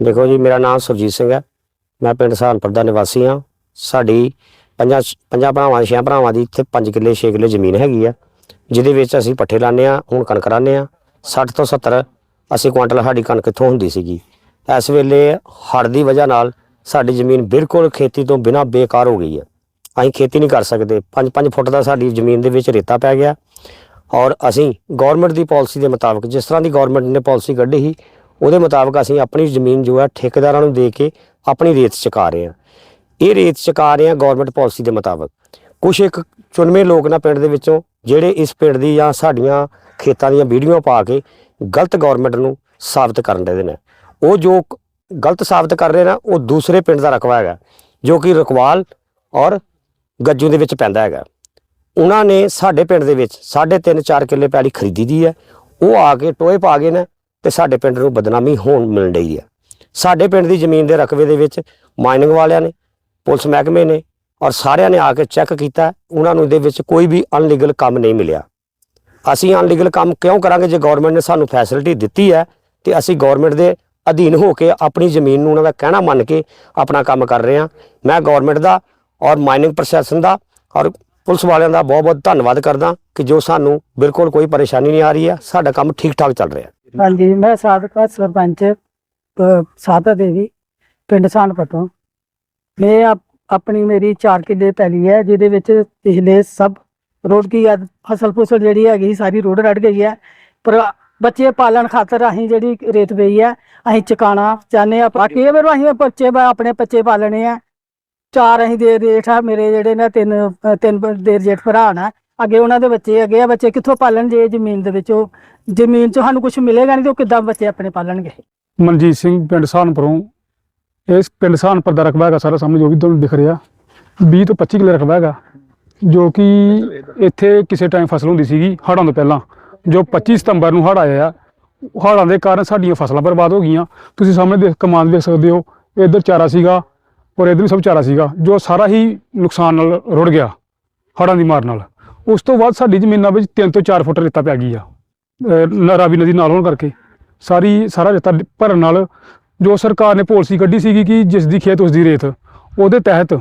ਦੇਖੋ ਜੀ, ਮੇਰਾ ਨਾਮ ਸੁਰਜੀਤ ਸਿੰਘ ਹੈ। ਮੈਂ ਪਿੰਡ ਸਹਾਰਨਪੁਰ ਦਾ ਨਿਵਾਸੀ ਹਾਂ। ਸਾਡੀ ਪੰਜਾਂ ਪੰਜਾਂ ਭਰਾਵਾਂ ਛੇ ਭਰਾਵਾਂ ਦੀ ਇੱਥੇ 5 ਕਿੱਲੇ 6 ਕਿੱਲੇ ਜ਼ਮੀਨ ਹੈਗੀ ਆ, ਜਿਹਦੇ ਵਿੱਚ ਅਸੀਂ ਪੱਠੇ ਲਾਉਂਦੇ ਆ ਹੁਣ ਕਣਕ ਲਾਉਂਦੇ ਆ 60 ਤੋਂ 70 ਅਸੀਂ ਕੁਇੰਟਲ ਸਾਡੀ ਕਣਕ ਇੱਥੋਂ ਹੁੰਦੀ ਸੀਗੀ। ਇਸ ਵੇਲੇ ਹੜ੍ਹ ਦੀ ਵਜ੍ਹਾ ਨਾਲ ਸਾਡੀ ਜ਼ਮੀਨ ਬਿਲਕੁਲ ਖੇਤੀ ਤੋਂ ਬਿਨਾਂ ਬੇਕਾਰ ਹੋ ਗਈ ਹੈ ਅਸੀਂ ਖੇਤੀ ਨਹੀਂ ਕਰ ਸਕਦੇ। 5-5 ਫੁੱਟ ਦਾ ਸਾਡੀ ਜ਼ਮੀਨ ਦੇ ਵਿੱਚ ਰੇਤਾ ਪੈ ਗਿਆ। ਔਰ ਅਸੀਂ ਗਵਰਨਮੈਂਟ ਦੀ ਪਾਲਿਸੀ ਦੇ ਮੁਤਾਬਕ, ਜਿਸ ਤਰ੍ਹਾਂ ਦੀ ਗਵਰਨਮੈਂਟ ਨੇ ਪਾਲਿਸੀ ਕੱਢੀ ਸੀ ਉਹਦੇ ਮੁਤਾਬਕ ਅਸੀਂ ਆਪਣੀ ਜ਼ਮੀਨ ਜੋ ਹੈ ਠੇਕੇਦਾਰਾਂ ਨੂੰ ਦੇ ਕੇ ਆਪਣੀ ਰੇਤ ਚੁਕਾ ਰਹੇ ਹਾਂ। ਇਹ ਰੇਤ ਚੁਕਾ ਰਹੇ ਹਾਂ ਗਵਰਨਮੈਂਟ ਪਾਲਿਸੀ ਦੇ ਮੁਤਾਬਕ। ਕੁਝ ਇੱਕ ਚੁਣਵੇਂ ਲੋਕ ਨਾ ਪਿੰਡ ਦੇ ਵਿੱਚੋਂ ਜਿਹੜੇ ਇਸ ਪਿੰਡ ਦੀ ਜਾਂ ਸਾਡੀਆਂ ਖੇਤਾਂ ਦੀਆਂ ਵੀਡੀਓ ਪਾ ਕੇ ਗਲਤ ਗਵਰਨਮੈਂਟ ਨੂੰ ਸਾਬਤ ਕਰਨ ਦੇ ਨੇ। ਉਹ ਜੋ ਗਲਤ ਸਾਬਤ ਕਰ ਰਹੇ ਨਾ, ਉਹ ਦੂਸਰੇ ਪਿੰਡ ਦਾ ਰਕਬਾ ਹੈਗਾ, ਜੋ ਕਿ ਰਕਵਾਲ ਔਰ ਗੱਜੂ ਦੇ ਵਿੱਚ ਪੈਂਦਾ ਹੈਗਾ। ਉਹਨਾਂ ਨੇ ਸਾਡੇ ਪਿੰਡ ਦੇ ਵਿੱਚ 3.5 4 ਕਿੱਲੇ ਪੈਲੀ ਖਰੀਦੀ ਦੀ ਹੈ। ਉਹ ਆ ਕੇ ਟੋਏ ਪਾ ਗਏ ਨੇ ਤੇ ਸਾਡੇ ਪਿੰਡ ਨੂੰ ਬਦਨਾਮੀ ਹੋਣ ਮਿਲਣ ਡਈ ਹੈ। ਸਾਡੇ ਪਿੰਡ ਦੀ ਜ਼ਮੀਨ ਦੇ ਰਕਬੇ ਦੇ ਵਿੱਚ ਮਾਈਨਿੰਗ ਵਾਲਿਆਂ ਨੇ, ਪੁਲਿਸ ਮਹਿਕਮੇ ਨੇ ਔਰ ਸਾਰਿਆਂ ਨੇ ਆ ਕੇ ਚੈੱਕ ਕੀਤਾ, ਉਹਨਾਂ ਨੂੰ ਇਹਦੇ ਵਿੱਚ ਕੋਈ ਵੀ ਅਨਲੀਗਲ ਕੰਮ ਨਹੀਂ ਮਿਲਿਆ। ਅਸੀਂ ਅਨਲੀਗਲ ਕੰਮ ਕਿਉਂ ਕਰਾਂਗੇ ਜੇ ਗਵਰਨਮੈਂਟ ਨੇ ਸਾਨੂੰ ਫੈਸਿਲਿਟੀ ਦਿੱਤੀ ਹੈ ਤੇ ਅਸੀਂ ਗਵਰਨਮੈਂਟ ਦੇ ਅਧੀਨ ਹੋ ਕੇ ਆਪਣੀ ਜ਼ਮੀਨ ਨੂੰ ਉਹਨਾਂ ਦਾ ਕਹਿਣਾ ਮੰਨ ਕੇ ਆਪਣਾ ਕੰਮ ਕਰ ਰਹੇ ਹਾਂ। ਮੈਂ ਗਵਰਨਮੈਂਟ ਦਾ ਔਰ ਮਾਈਨਿੰਗ ਪ੍ਰਸ਼ਾਸਨ ਦਾ ਔਰ ਪੁਲਿਸ ਵਾਲਿਆਂ ਦਾ ਬਹੁਤ ਬਹੁਤ ਧੰਨਵਾਦ ਕਰਦਾ ਕਿ ਜੋ ਸਾਨੂੰ ਬਿਲਕੁਲ ਕੋਈ ਪਰੇਸ਼ਾਨੀ ਨਹੀਂ ਆ ਰਹੀ ਹੈ, ਸਾਡਾ ਕੰਮ ਠੀਕ ਠਾਕ ਚੱਲ ਰਿਹਾ ਹਾਂਜੀ ਮੈਂ ਸਾਬਕਾ ਸਰਪੰਚ ਅ, ਸਾਦਾ ਦੇਵੀ ਪਿੰਡ ਸਾਨਪੁਰ ਤੋਂ ਮੈਂ ਆਪ- ਆਪਣੀ ਮੇਰੀ 4 ਕਿੱਲੇ ਪੈਲੀ ਹੈ ਜਿਹਦੇ ਵਿੱਚ ਪਿਛਲੇ ਸਭ ਰੋਡ ਕੀ ਆ ਫਸਲ ਫੁਸਲ ਜਿਹੜੀ ਹੈਗੀ ਸਾਰੀ ਰੋਡ ਰੜ ਗਈ ਹੈ। ਪਰ ਬੱਚੇ ਪਾਲਣ ਖਾਤਰ ਅਸੀਂ ਜਿਹੜੀ ਰੇਤ ਪਈ ਹੈ ਅਸੀਂ ਚਕਾਣਾ ਚਾਹੁੰਦੇ ਆ ਬਾਕੀ ਇਹ ਵਾਰ ਅਸੀਂ ਬੱਚੇ ਬ- ਆਪਣੇ ਬੱਚੇ ਪਾਲਣੇ ਆ। ਚਾਰ ਅਸੀਂ ਦੇ ਰੇਠ ਆ ਮੇਰੇ ਜਿਹੜੇ ਨੇ ਤਿੰਨ ਅ, ਤਿੰਨ ਬ- ਦੇ ਜੇਠ ਭਰਾ ਨਾ। ਅੱਗੇ ਉਹਨਾਂ ਦੇ ਬੱਚੇ ਅੱਗੇ ਆ, ਬੱਚੇ ਕਿੱਥੋਂ ਪਾਲਣ ਜੇ ਜ਼ਮੀਨ ਦੇ ਵਿੱਚੋਂ? ਜ਼ਮੀਨ ਚ ਸਾਨੂੰ ਕੁਝ ਮਿਲੇਗਾ ਨਹੀਂ ਤੇ ਉਹ ਕਿੱਦਾਂ ਬੱਚੇ ਆਪਣੇ ਪਾਲਣਗੇ? ਮਨਜੀਤ ਸਿੰਘ ਪਿੰਡ ਸਹਾਰਨਪੁਰੋਂ ਇਸ ਪਿੰਡ ਸਹਾਰਨਪੁਰ ਦਾ ਰਕਬਾ ਹੈਗਾ, ਸਾਰਾ ਸਾਹਮਣੇ ਜੋ ਵੀ ਤੁਹਾਨੂੰ ਦਿਖ ਰਿਹਾ। 20 ਤੋਂ 25 ਕਿੱਲੇ ਰਕਬਾ ਹੈਗਾ, ਜੋ ਕਿ ਇੱਥੇ ਕਿਸੇ ਟਾਈਮ ਫਸਲ ਹੁੰਦੀ ਸੀਗੀ, ਹੜ੍ਹਾਂ ਤੋਂ ਪਹਿਲਾਂ। ਜੋ 25 ਸਤੰਬਰ ਨੂੰ ਹੜ੍ਹ ਆਇਆ ਆ, ਹੜ੍ਹਾਂ ਦੇ ਕਾਰਨ ਸਾਡੀਆਂ ਫਸਲਾਂ ਬਰਬਾਦ ਹੋ ਗਈਆਂ। ਤੁਸੀਂ ਸਾਹਮਣੇ ਦੇਖ ਕਮਾਨ ਦੇਖ ਸਕਦੇ ਹੋ, ਇੱਧਰ ਚਾਰਾ ਸੀਗਾ ਔਰ ਇੱਧਰ ਵੀ ਸਭ ਚਾਰਾ ਸੀਗਾ, ਜੋ ਸਾਰਾ ਹੀ ਨੁਕਸਾਨ ਨਾਲ ਰੁੜ ਗਿਆ, ਹੜ੍ਹਾਂ ਦੀ ਮਾਰ ਨਾਲ। ਉਸ ਤੋਂ ਬਾਅਦ ਸਾਡੀ ਜ਼ਮੀਨਾਂ ਵਿੱਚ 3 ਤੋਂ 4 ਫੁੱਟ ਰੇਤਾ ਪੈ ਗਈ ਆ। ਅਹ ਰਾਵੀ ਨਦੀ ਨਾਲ ਹੋਣ ਕਰਕੇ। ਸਾਰੀ ਸਾਰਾ ਰੇਤਾ ਭਰਨ ਨਾਲ ਜੋ ਸਰਕਾਰ ਨੇ ਪਾਲਿਸੀ ਕੱਢੀ ਸੀਗੀ ਕਿ ਜਿਸ ਦੀ ਖੇਤ ਉਸ ਦੀ ਰੇਤ ਉਹਦੇ ਤਹਿਤ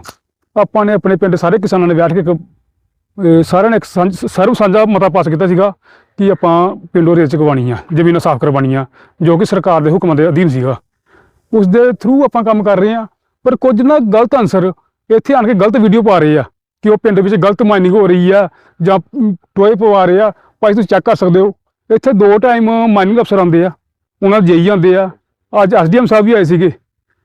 ਆਪਾਂ ਨੇ ਆਪਣੇ ਪਿੰਡ ਸਾਰੇ ਕਿਸਾਨਾਂ ਨੇ ਬੈਠ ਕੇ ਇੱਕ, ਅਹ ਸਾਰਿਆਂ ਨੇ ਇੱਕ ਸਾਂਝ- ਸਰਵ ਸਾਂਝਾ ਮਤਾ ਪਾਸ ਕੀਤਾ ਸੀਗਾ ਕਿ ਆਪਾਂ ਪਿੰਡੋਂ ਰੇਤ ਚਕਵਾਉਣੀ ਆ ਜ਼ਮੀਨਾਂ ਸਾਫ਼ ਕਰਵਾਉਣੀਆਂ ਜੋ ਕਿ ਸਰਕਾਰ ਦੇ ਹੁਕਮਾਂ ਦੇ ਅਧੀਨ ਸੀਗਾ। ਉਸ ਦੇ ਥਰੂ ਆਪਾਂ ਕੰਮ ਕਰ ਰਹੇ ਆ ਪਰ ਕੁਝ ਨਾ ਗਲਤ ਅਨਸਰ ਇੱਥੇ ਆਣ ਕੇ ਗਲਤ ਵੀਡੀਓ ਪਾ ਰਹੇ ਆ। ਕਿ ਉਹ ਪਿੰਡ ਵਿੱਚ ਗਲਤ ਮਾਈਨਿੰਗ ਹੋ ਰਹੀ ਆ ਜਾਂ ਟੋਏ ਪਵਾ ਰਹੇ ਆ, ਭਾਈ ਤੁਸੀਂ ਚੈੱਕ ਕਰ ਸਕਦੇ ਹੋ। ਇੱਥੇ ਦੋ ਟਾਈਮ ਮਾਈਨਿੰਗ ਅਫਸਰ ਆਉਂਦੇ ਆ, ਉਹਨਾਂ ਦੇ ਜਈ ਆਉਂਦੇ ਆ। ਅੱਜ ਐਸਡੀਐਮ ਸਾਹਿਬ ਵੀ ਆਏ ਸੀਗੇ,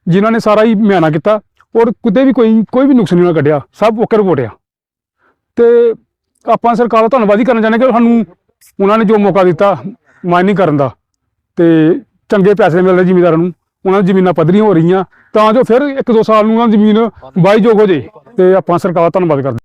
ਜਿਨ੍ਹਾਂ ਨੇ ਸਾਰਾ ਹੀ ਮਿਆਨਾ ਕੀਤਾ ਔਰ ਕਿਤੇ ਵੀ ਕੋਈ ਕੋਈ ਵੀ ਨੁਕਸ ਨਹੀਂ ਉਹਨਾਂ ਕੱਢਿਆ, ਸਭ ਓਕੇ ਰਿਪੋਰਟ ਆ। ਤੇ ਆਪਾਂ ਸਰਕਾਰ ਦਾ ਧੰਨਵਾਦ ਹੀ ਕਰਨਾ ਚਾਹੁੰਦੇ ਕਿ ਸਾਨੂੰ ਉਹਨਾਂ ਨੇ ਜੋ ਮੌਕਾ ਦਿੱਤਾ ਮਾਈਨਿੰਗ ਕਰਨ ਦਾ, ਤੇ ਚੰਗੇ ਪੈਸੇ ਮਿਲਦੇ ਜ਼ਿਮੀਦਾਰਾਂ ਨੂੰ। ਉਹਨਾਂ ਦੀ ਜ਼ਮੀਨਾਂ ਪੱਧਰੀਆਂ ਹੋ ਰਹੀਆਂ, ਤਾਂ ਜੋ ਫਿਰ ਇੱਕ ਦੋ ਸਾਲ ਨੂੰ ਉਹਨਾਂ ਦੀ ਜ਼ਮੀਨ ਵਾਹੀਯੋਗ ਹੋ ਜੇ ਤੇ ਆਪਾਂ ਸਰਕਾਰ ਧੰਨਵਾਦ ਕਰਦੇ